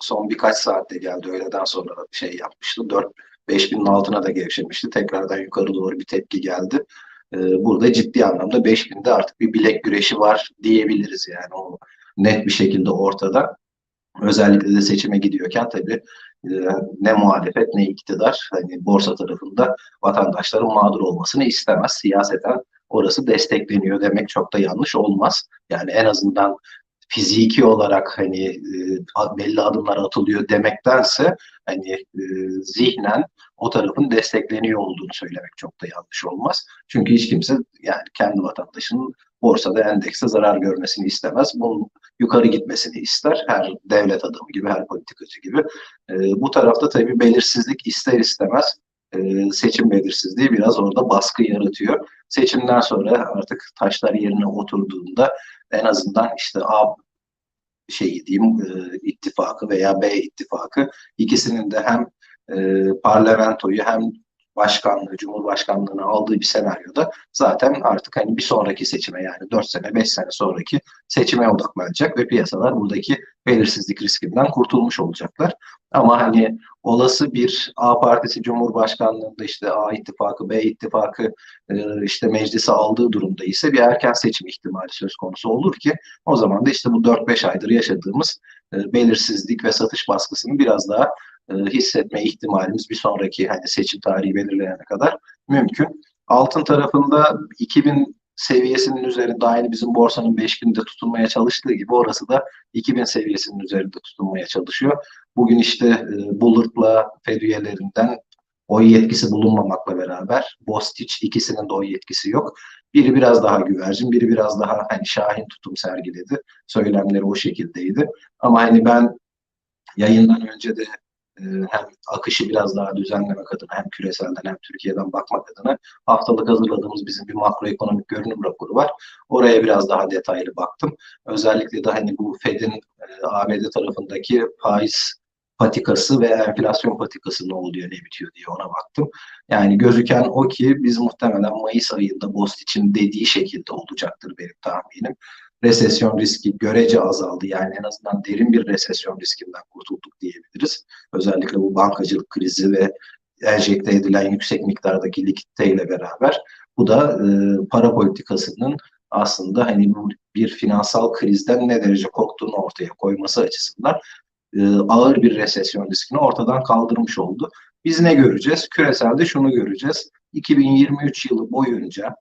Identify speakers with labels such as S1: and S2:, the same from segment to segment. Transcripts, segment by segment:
S1: son birkaç saatte geldi. Öğleden sonra şey yapmıştı. 4 5000'in altına da gevşemişti. Tekrardan yukarı doğru bir tepki geldi. Ee, burada ciddi anlamda 5000'de artık bir bilek güreşi var diyebiliriz yani o net bir şekilde ortada. Özellikle de seçime gidiyorken tabii e, ne muhalefet ne iktidar hani borsa tarafında vatandaşların mağdur olmasını istemez. Siyaseten orası destekleniyor demek çok da yanlış olmaz. Yani en azından fiziki olarak hani e, belli adımlar atılıyor demektense hani e, zihnen o tarafın destekleniyor olduğunu söylemek çok da yanlış olmaz. Çünkü hiç kimse yani kendi vatandaşının borsada endekste zarar görmesini istemez. Bunun yukarı gitmesini ister. Her devlet adamı gibi, her politikacı gibi. E, bu tarafta tabii belirsizlik ister istemez seçim belirsizliği biraz orada baskı yaratıyor. Seçimden sonra artık taşlar yerine oturduğunda en azından işte A şeyi diyeyim e, ittifakı veya B ittifakı ikisinin de hem e, parlamentoyu hem başkanlığı, cumhurbaşkanlığını aldığı bir senaryoda zaten artık hani bir sonraki seçime yani 4 sene 5 sene sonraki seçime odaklanacak ve piyasalar buradaki belirsizlik riskinden kurtulmuş olacaklar. Ama hani olası bir A partisi cumhurbaşkanlığında işte A ittifakı, B ittifakı e, işte meclise aldığı durumda ise bir erken seçim ihtimali söz konusu olur ki o zaman da işte bu 4-5 aydır yaşadığımız e, belirsizlik ve satış baskısını biraz daha e, hissetme ihtimalimiz bir sonraki hani seçim tarihi belirleyene kadar mümkün. Altın tarafında 2000 seviyesinin üzerinde aynı bizim borsanın 5000'de tutunmaya çalıştığı gibi orası da 2000 seviyesinin üzerinde tutunmaya çalışıyor. Bugün işte e, Bullard'la Fed üyelerinden oy yetkisi bulunmamakla beraber Bostich ikisinin de oy yetkisi yok. Biri biraz daha güvercin, biri biraz daha hani şahin tutum sergiledi. Söylemleri o şekildeydi. Ama hani ben yayından önce de hem akışı biraz daha düzenlemek adına hem küreselden hem Türkiye'den bakmak adına haftalık hazırladığımız bizim bir makroekonomik görünüm raporu var. Oraya biraz daha detaylı baktım. Özellikle de hani bu Fed'in e, ABD tarafındaki faiz patikası ve enflasyon patikası ne oluyor ne bitiyor diye ona baktım. Yani gözüken o ki biz muhtemelen Mayıs ayında Bost için dediği şekilde olacaktır benim tahminim resesyon riski görece azaldı. Yani en azından derin bir resesyon riskinden kurtulduk diyebiliriz. Özellikle bu bankacılık krizi ve enjekte edilen yüksek miktardaki likiditeyle beraber bu da e, para politikasının aslında hani bu bir finansal krizden ne derece korktuğunu ortaya koyması açısından e, ağır bir resesyon riskini ortadan kaldırmış oldu. Biz ne göreceğiz? Küreselde şunu göreceğiz. 2023 yılı boyunca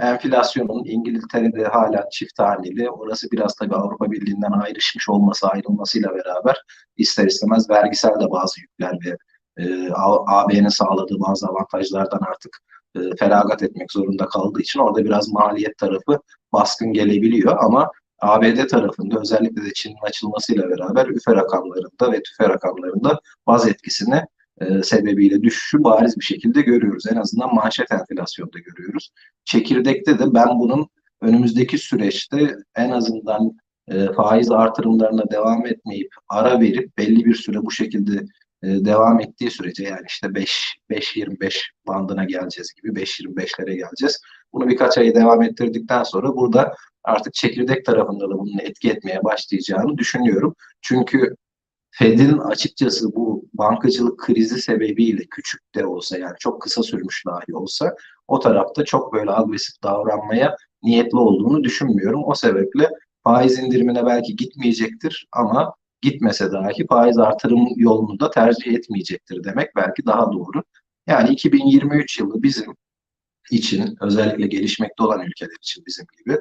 S1: Enflasyonun İngiltere'de hala çift haneli. Orası biraz tabii Avrupa Birliği'nden ayrışmış olması ayrılmasıyla beraber ister istemez vergisel de bazı yükler ve e, AB'nin sağladığı bazı avantajlardan artık e, feragat etmek zorunda kaldığı için orada biraz maliyet tarafı baskın gelebiliyor ama ABD tarafında özellikle de Çin'in açılmasıyla beraber üfe rakamlarında ve tüfe rakamlarında baz etkisini e, sebebiyle düşüşü bariz bir şekilde görüyoruz. En azından manşet enflasyonda görüyoruz. Çekirdekte de ben bunun önümüzdeki süreçte en azından e, faiz artırımlarına devam etmeyip ara verip belli bir süre bu şekilde e, devam ettiği sürece yani işte 5 5.25 bandına geleceğiz gibi 5.25'lere geleceğiz. Bunu birkaç ay devam ettirdikten sonra burada artık çekirdek tarafında da bunun etki etmeye başlayacağını düşünüyorum. Çünkü Fed'in açıkçası bu bankacılık krizi sebebiyle küçük de olsa yani çok kısa sürmüş dahi olsa o tarafta çok böyle agresif davranmaya niyetli olduğunu düşünmüyorum. O sebeple faiz indirimine belki gitmeyecektir ama gitmese dahi faiz artırım yolunu da tercih etmeyecektir demek belki daha doğru. Yani 2023 yılı bizim için özellikle gelişmekte olan ülkeler için bizim gibi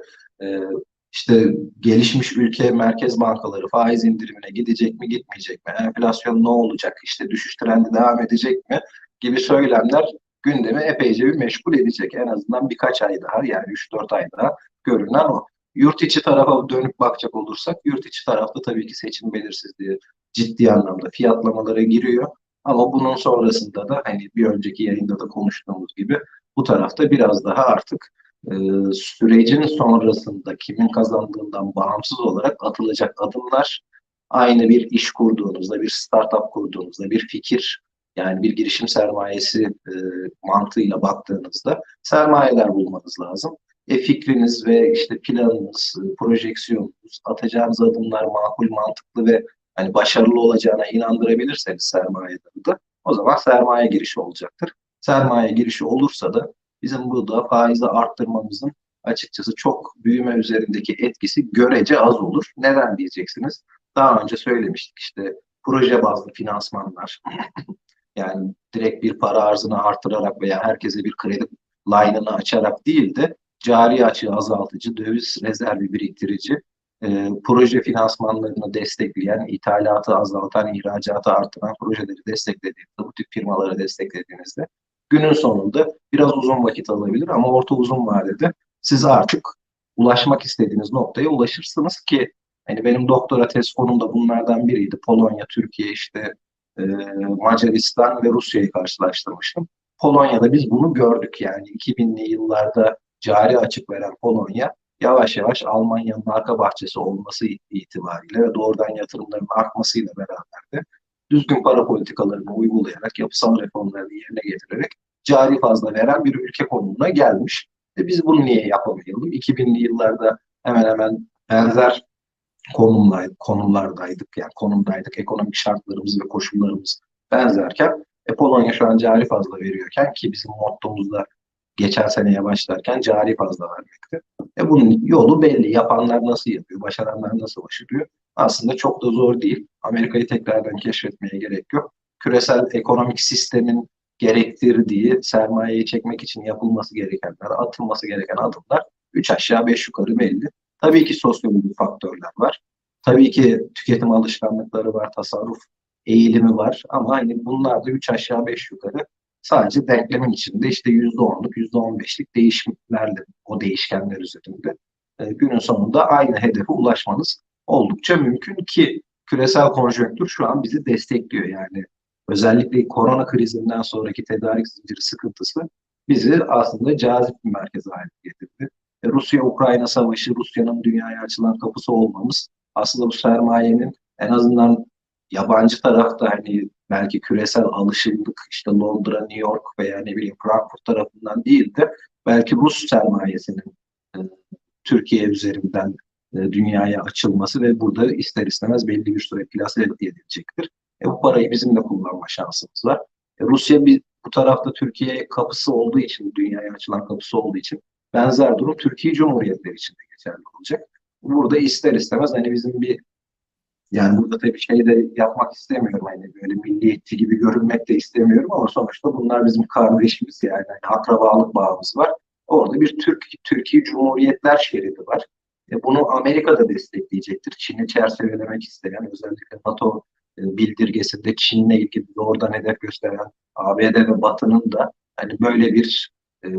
S1: işte gelişmiş ülke merkez bankaları faiz indirimine gidecek mi gitmeyecek mi? Enflasyon ne olacak? İşte düşüş trendi devam edecek mi? Gibi söylemler gündemi epeyce bir meşgul edecek. En azından birkaç ay daha yani 3-4 ay daha görünen o. Yurt içi tarafa dönüp bakacak olursak yurt içi tarafta tabii ki seçim belirsizliği ciddi anlamda fiyatlamalara giriyor. Ama bunun sonrasında da hani bir önceki yayında da konuştuğumuz gibi bu tarafta biraz daha artık e, sürecin sonrasında kimin kazandığından bağımsız olarak atılacak adımlar aynı bir iş kurduğunuzda, bir startup kurduğunuzda, bir fikir yani bir girişim sermayesi e, mantığıyla baktığınızda sermayeler bulmanız lazım. E fikriniz ve işte planınız, e, projeksiyonunuz, atacağınız adımlar makul, mantıklı ve hani başarılı olacağına inandırabilirseniz sermayeleri de o zaman sermaye girişi olacaktır. Sermaye girişi olursa da bizim burada faizi arttırmamızın açıkçası çok büyüme üzerindeki etkisi görece az olur. Neden diyeceksiniz? Daha önce söylemiştik işte proje bazlı finansmanlar yani direkt bir para arzını artırarak veya herkese bir kredi line'ını açarak değil de cari açığı azaltıcı, döviz rezervi biriktirici, e, proje finansmanlarını destekleyen, ithalatı azaltan, ihracatı artıran projeleri desteklediğinizde, bu tip firmaları desteklediğinizde günün sonunda biraz uzun vakit alabilir ama orta uzun vadede siz artık ulaşmak istediğiniz noktaya ulaşırsınız ki hani benim doktora tez konum da bunlardan biriydi. Polonya, Türkiye, işte e, Macaristan ve Rusya'yı karşılaştırmıştım. Polonya'da biz bunu gördük yani 2000'li yıllarda cari açık veren Polonya yavaş yavaş Almanya'nın arka bahçesi olması itibariyle ve doğrudan yatırımların artmasıyla beraber de düzgün para politikalarını uygulayarak, yapısal reformlarını yerine getirerek cari fazla veren bir ülke konumuna gelmiş. E biz bunu niye yapamayalım? 2000'li yıllarda hemen hemen benzer konumdaydık, konumlardaydık. Yani konumdaydık. Ekonomik şartlarımız ve koşullarımız benzerken e, Polonya şu an cari fazla veriyorken ki bizim mottomuzda geçen seneye başlarken cari fazla vermekte. E bunun yolu belli. Yapanlar nasıl yapıyor, başaranlar nasıl başarıyor? Aslında çok da zor değil. Amerika'yı tekrardan keşfetmeye gerek yok. Küresel ekonomik sistemin gerektirdiği sermayeyi çekmek için yapılması gerekenler, atılması gereken adımlar üç aşağı beş yukarı belli. Tabii ki sosyolojik faktörler var. Tabii ki tüketim alışkanlıkları var, tasarruf eğilimi var ama hani bunlar da üç aşağı beş yukarı sadece denklemin içinde işte yüzde onluk, yüzde on beşlik değişimlerle o değişkenler üzerinde e, günün sonunda aynı hedefe ulaşmanız oldukça mümkün ki küresel konjonktür şu an bizi destekliyor yani özellikle korona krizinden sonraki tedarik zinciri sıkıntısı bizi aslında cazip bir merkez haline getirdi. E, Rusya-Ukrayna savaşı, Rusya'nın dünyaya açılan kapısı olmamız aslında bu sermayenin en azından yabancı tarafta hani belki küresel alışıldık işte Londra, New York veya ne bileyim Frankfurt tarafından değil de belki Rus sermayesinin e, Türkiye üzerinden e, dünyaya açılması ve burada ister istemez belli bir süre plase edilecektir. E, bu parayı bizim de kullanma şansımız var. E, Rusya bir, bu tarafta Türkiye kapısı olduğu için, dünyaya açılan kapısı olduğu için benzer durum Türkiye Cumhuriyetleri için de geçerli olacak. Burada ister istemez hani bizim bir yani burada tabii şey de yapmak istemiyorum. Hani böyle milliyetçi gibi görünmek de istemiyorum ama sonuçta bunlar bizim kardeşimiz yani. yani akrabalık bağımız var. Orada bir Türk Türkiye Cumhuriyetler şeridi var. E bunu Amerika da destekleyecektir. Çin'i çerçevelemek isteyen özellikle NATO e, bildirgesinde Çin'le ilgili doğrudan hedef gösteren ABD ve Batı'nın da hani böyle bir e,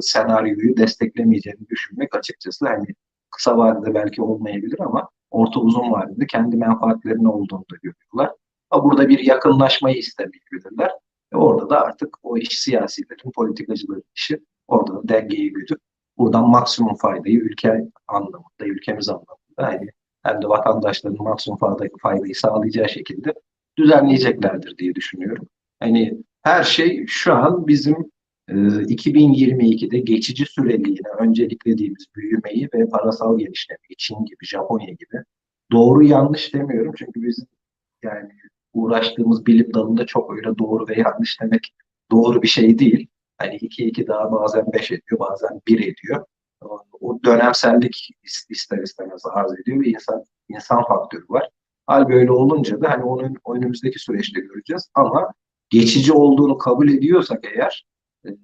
S1: senaryoyu desteklemeyeceğini düşünmek açıkçası hani kısa vadede belki olmayabilir ama orta uzun vadede kendi menfaatlerine olduğunu da görüyorlar. Ama burada bir yakınlaşmayı istemeyebilirler. Ve orada da artık o iş siyasilerin, politikacıların işi orada da dengeyi güdüp buradan maksimum faydayı ülke anlamında, ülkemiz anlamında yani hem de vatandaşların maksimum faydayı, faydayı sağlayacağı şekilde düzenleyeceklerdir diye düşünüyorum. Hani her şey şu an bizim 2022'de ee, geçici süreliğine önceliklediğimiz büyümeyi ve parasal genişlemeyi Çin gibi, Japonya gibi doğru yanlış demiyorum çünkü biz yani uğraştığımız bilim dalında çok öyle doğru ve yanlış demek doğru bir şey değil. Hani 2 2 daha bazen 5 ediyor, bazen 1 ediyor. O dönemsellik ister istemez arz ediyor ve insan insan faktörü var. Hal böyle olunca da hani onun önümüzdeki süreçte göreceğiz ama geçici olduğunu kabul ediyorsak eğer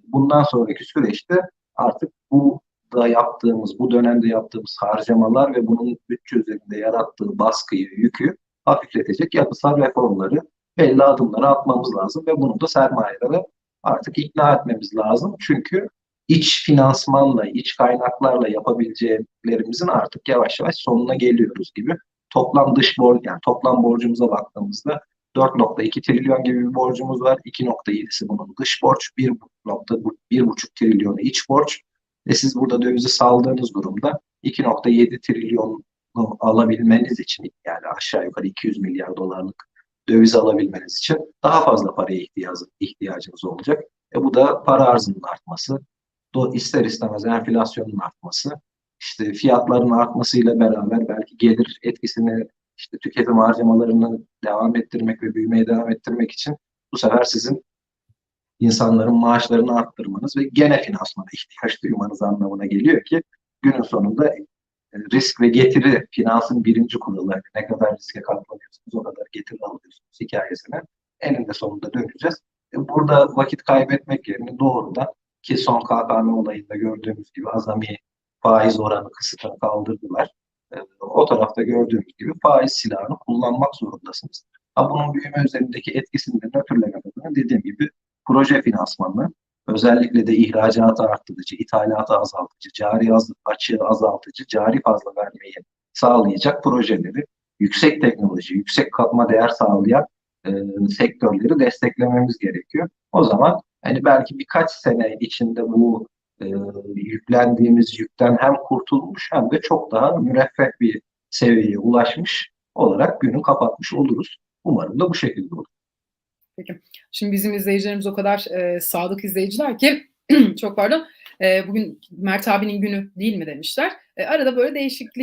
S1: bundan sonraki süreçte artık bu da yaptığımız, bu dönemde yaptığımız harcamalar ve bunun bütçe üzerinde yarattığı baskıyı, yükü hafifletecek yapısal reformları belli adımları atmamız lazım ve bunu da sermayelere artık ikna etmemiz lazım. Çünkü iç finansmanla, iç kaynaklarla yapabileceğlerimizin artık yavaş yavaş sonuna geliyoruz gibi. Toplam dış borç, yani toplam borcumuza baktığımızda 4.2 trilyon gibi bir borcumuz var. 2.7'si bunun dış borç, 1.1 trilyonu iç borç. Ve siz burada dövizi saldığınız durumda 2.7 trilyonu alabilmeniz için yani aşağı yukarı 200 milyar dolarlık döviz alabilmeniz için daha fazla paraya ihtiyacı, ihtiyacınız olacak. E bu da para arzının artması, ister istemez enflasyonun artması, işte fiyatların artmasıyla beraber belki gelir etkisini işte tüketim harcamalarını devam ettirmek ve büyümeye devam ettirmek için bu sefer sizin insanların maaşlarını arttırmanız ve gene finansmana ihtiyaç duymanız anlamına geliyor ki günün sonunda e, risk ve getiri finansın birinci kuralı. Ne kadar riske katlanıyorsunuz o kadar getiri alıyorsunuz hikayesine eninde sonunda döneceğiz. E, Burada vakit kaybetmek yerine doğrudan ki son KKM olayında gördüğümüz gibi azami faiz oranı kısıtını kaldırdılar. E, O tarafta gördüğümüz gibi faiz silahını kullanmak zorundasınız. Ha bunun büyüme üzerindeki etkisini de nötrlemek adına dediğim gibi proje finansmanı özellikle de ihracatı arttırıcı, ithalatı azaltıcı, cari açığı azaltıcı, cari fazla vermeyi sağlayacak projeleri, yüksek teknoloji, yüksek katma değer sağlayan e, sektörleri desteklememiz gerekiyor. O zaman hani belki birkaç sene içinde bu e, yüklendiğimiz yükten hem kurtulmuş hem de çok daha müreffeh bir seviyeye ulaşmış olarak günü kapatmış oluruz. Umarım da bu şekilde olur.
S2: Peki. Şimdi bizim izleyicilerimiz o kadar e, sadık izleyiciler ki çok pardon. E, bugün Mert abinin günü değil mi demişler. E, arada böyle değişiklik